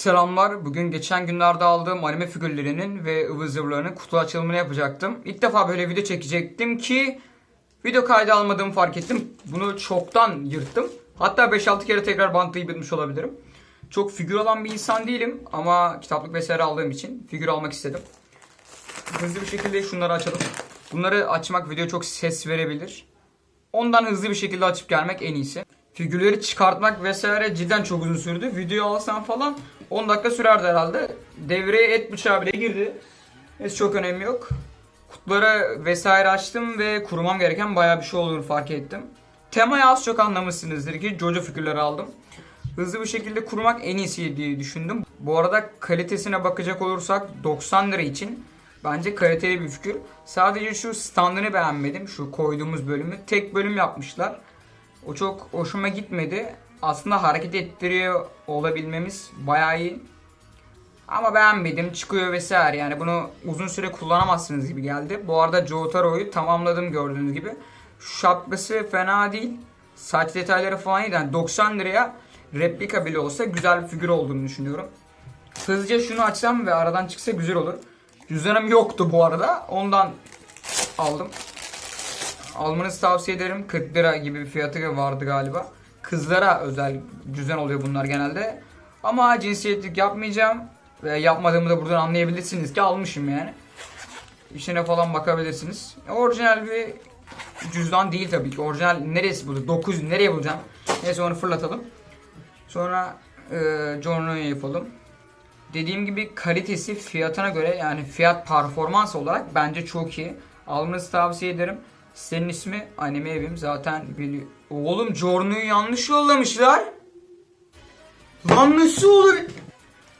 Selamlar. Bugün geçen günlerde aldığım anime figürlerinin ve ıvır zıvırlarının kutu açılımını yapacaktım. İlk defa böyle video çekecektim ki video kaydı almadığımı fark ettim. Bunu çoktan yırttım. Hatta 5-6 kere tekrar bantlayıp bitmiş olabilirim. Çok figür alan bir insan değilim ama kitaplık vesaire aldığım için figür almak istedim. Hızlı bir şekilde şunları açalım. Bunları açmak video çok ses verebilir. Ondan hızlı bir şekilde açıp gelmek en iyisi. Figürleri çıkartmak vesaire cidden çok uzun sürdü. Video alsam falan 10 dakika sürerdi herhalde. Devreye et bıçağı bile girdi. Neyse çok önemi yok. Kutuları vesaire açtım ve kurumam gereken bayağı bir şey olduğunu fark ettim. Temayı az çok anlamışsınızdır ki Jojo figürleri aldım. Hızlı bir şekilde kurmak en iyisi diye düşündüm. Bu arada kalitesine bakacak olursak 90 lira için bence kaliteli bir figür. Sadece şu standını beğenmedim. Şu koyduğumuz bölümü. Tek bölüm yapmışlar. O çok hoşuma gitmedi. Aslında hareket ettiriyor olabilmemiz bayağı iyi. Ama beğenmedim. Çıkıyor vesaire. Yani bunu uzun süre kullanamazsınız gibi geldi. Bu arada Jotaro'yu tamamladım gördüğünüz gibi. Şu şapkası fena değil. Saç detayları falan iyi. Yani 90 liraya replika bile olsa güzel bir figür olduğunu düşünüyorum. Hızlıca şunu açsam ve aradan çıksa güzel olur. Cüzdanım yoktu bu arada. Ondan aldım. Almanızı tavsiye ederim. 40 lira gibi bir fiyatı vardı galiba. Kızlara özel cüzdan oluyor bunlar genelde. Ama cinsiyetlik yapmayacağım. Ve yapmadığımı da buradan anlayabilirsiniz ki almışım yani. İçine falan bakabilirsiniz. Orijinal bir cüzdan değil tabii ki. Orijinal neresi bulacağım? 9 nereye bulacağım? Neyse onu fırlatalım. Sonra e, Jorno'yu yapalım. Dediğim gibi kalitesi fiyatına göre yani fiyat performans olarak bence çok iyi. Almanızı tavsiye ederim. Senin ismi anime evim zaten biliyor. Oğlum Jorno'yu yanlış yollamışlar. Lan nasıl olur?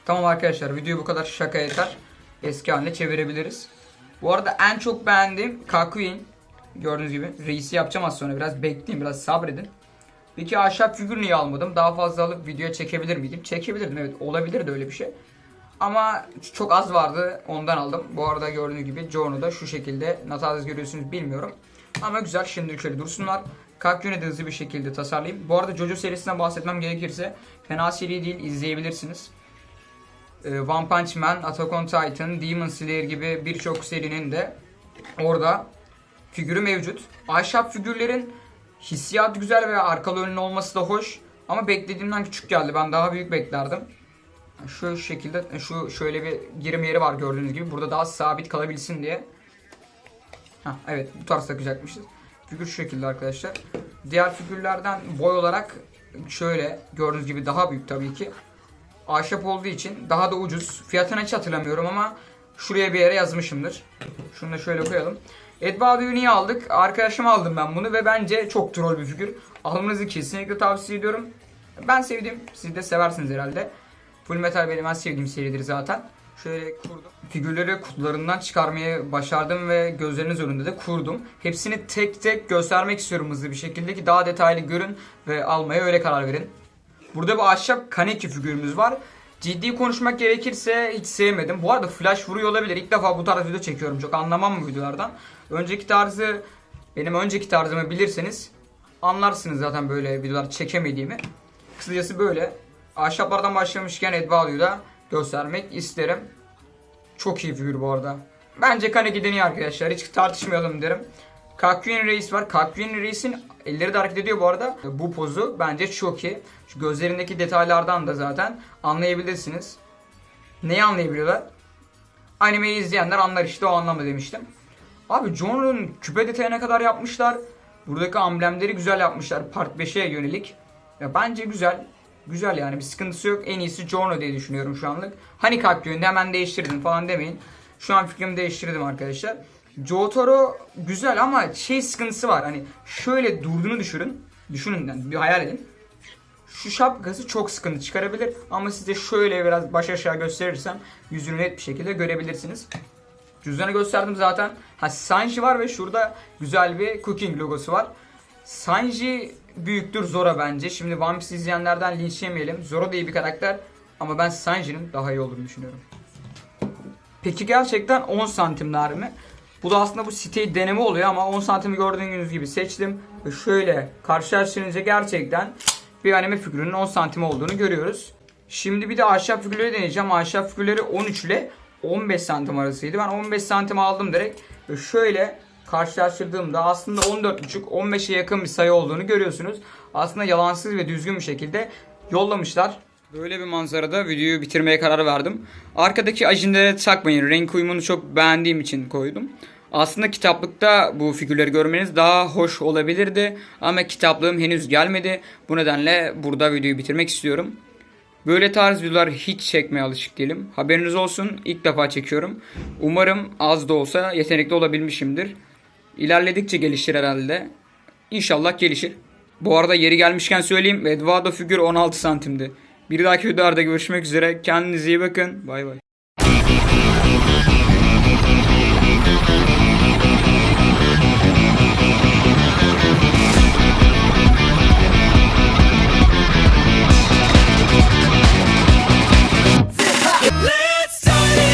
Tamam arkadaşlar video bu kadar şaka yeter. Eski haline çevirebiliriz. Bu arada en çok beğendiğim Kakuin. Gördüğünüz gibi reisi yapacağım az sonra biraz bekleyin biraz sabredin. Peki ahşap figür niye almadım? Daha fazla alıp video çekebilir miydim? Çekebilirdim evet olabilir de öyle bir şey. Ama çok az vardı ondan aldım. Bu arada gördüğünüz gibi Jorno da şu şekilde. Nasıl görüyorsunuz bilmiyorum. Ama güzel şimdi şöyle dursunlar. Kakyon'u da hızlı bir şekilde tasarlayayım. Bu arada Jojo serisinden bahsetmem gerekirse fena seri değil izleyebilirsiniz. Ee, One Punch Man, Attack on Titan, Demon Slayer gibi birçok serinin de orada figürü mevcut. Ahşap figürlerin hissiyatı güzel ve arkalı önlü olması da hoş. Ama beklediğimden küçük geldi. Ben daha büyük beklerdim. Şu şekilde şu şöyle bir girim yeri var gördüğünüz gibi. Burada daha sabit kalabilsin diye. Heh, evet bu tarz takacakmışız. Figür şu şekilde arkadaşlar. Diğer figürlerden boy olarak şöyle gördüğünüz gibi daha büyük tabii ki. Ahşap olduğu için daha da ucuz. Fiyatını hiç hatırlamıyorum ama şuraya bir yere yazmışımdır. Şunu da şöyle koyalım. Edbado'yu niye aldık? Arkadaşım aldım ben bunu ve bence çok troll bir figür. Almanızı kesinlikle tavsiye ediyorum. Ben sevdim. Siz de seversiniz herhalde. Full Metal benim en sevdiğim seridir zaten. Şöyle kurdum. Figürleri kutularından çıkarmayı başardım ve gözleriniz önünde de kurdum. Hepsini tek tek göstermek istiyorum hızlı bir şekilde ki daha detaylı görün ve almaya öyle karar verin. Burada bir ahşap Kaneki figürümüz var. Ciddi konuşmak gerekirse hiç sevmedim. Bu arada flash vuruyor olabilir. İlk defa bu tarz video çekiyorum. Çok anlamam bu videolardan. Önceki tarzı, benim önceki tarzımı bilirseniz anlarsınız zaten böyle videolar çekemediğimi. Kısacası böyle. Ahşaplardan başlamışken Edvalu'yu da göstermek isterim. Çok iyi figür bu arada. Bence Kaneki'den iyi arkadaşlar. Hiç tartışmayalım derim. Kakuin Reis var. Kakuin Reis'in elleri de hareket ediyor bu arada. Bu pozu bence çok iyi. Şu gözlerindeki detaylardan da zaten anlayabilirsiniz. Neyi anlayabiliyorlar? Animeyi izleyenler anlar işte o anlamda demiştim. Abi John'un küpe detayına kadar yapmışlar. Buradaki amblemleri güzel yapmışlar. Part 5'e yönelik. Ya bence güzel. Güzel yani bir sıkıntısı yok. En iyisi Jono diye düşünüyorum şu anlık. Hani kalp yönünde hemen değiştirdim falan demeyin. Şu an fikrimi değiştirdim arkadaşlar. Jotaro güzel ama şey sıkıntısı var. Hani şöyle durduğunu düşünün. Düşünün yani bir hayal edin. Şu şapkası çok sıkıntı çıkarabilir ama size şöyle biraz baş aşağı gösterirsem yüzünü net bir şekilde görebilirsiniz. Cüzdanı gösterdim zaten. Ha Sanji var ve şurada güzel bir cooking logosu var. Sanji büyüktür Zora bence. Şimdi One Piece izleyenlerden linç yemeyelim. Zoro da iyi bir karakter ama ben Sanji'nin daha iyi olduğunu düşünüyorum. Peki gerçekten 10 santimler mi? Bu da aslında bu siteyi deneme oluyor ama 10 santimi gördüğünüz gibi seçtim. Ve şöyle karşılaştırınca gerçekten bir anime figürünün 10 santim olduğunu görüyoruz. Şimdi bir de ahşap figürleri deneyeceğim. Ahşap figürleri 13 ile 15 santim arasıydı. Ben 15 santim aldım direkt. Ve şöyle karşılaştırdığımda aslında 14,5-15'e yakın bir sayı olduğunu görüyorsunuz. Aslında yalansız ve düzgün bir şekilde yollamışlar. Böyle bir manzarada videoyu bitirmeye karar verdim. Arkadaki ajinlere takmayın. Renk uyumunu çok beğendiğim için koydum. Aslında kitaplıkta bu figürleri görmeniz daha hoş olabilirdi. Ama kitaplığım henüz gelmedi. Bu nedenle burada videoyu bitirmek istiyorum. Böyle tarz videolar hiç çekmeye alışık değilim. Haberiniz olsun ilk defa çekiyorum. Umarım az da olsa yetenekli olabilmişimdir. İlerledikçe gelişir herhalde. İnşallah gelişir. Bu arada yeri gelmişken söyleyeyim. Edvado figür 16 santimdi. Bir dahaki videolarda görüşmek üzere. Kendinize iyi bakın. Bay bay.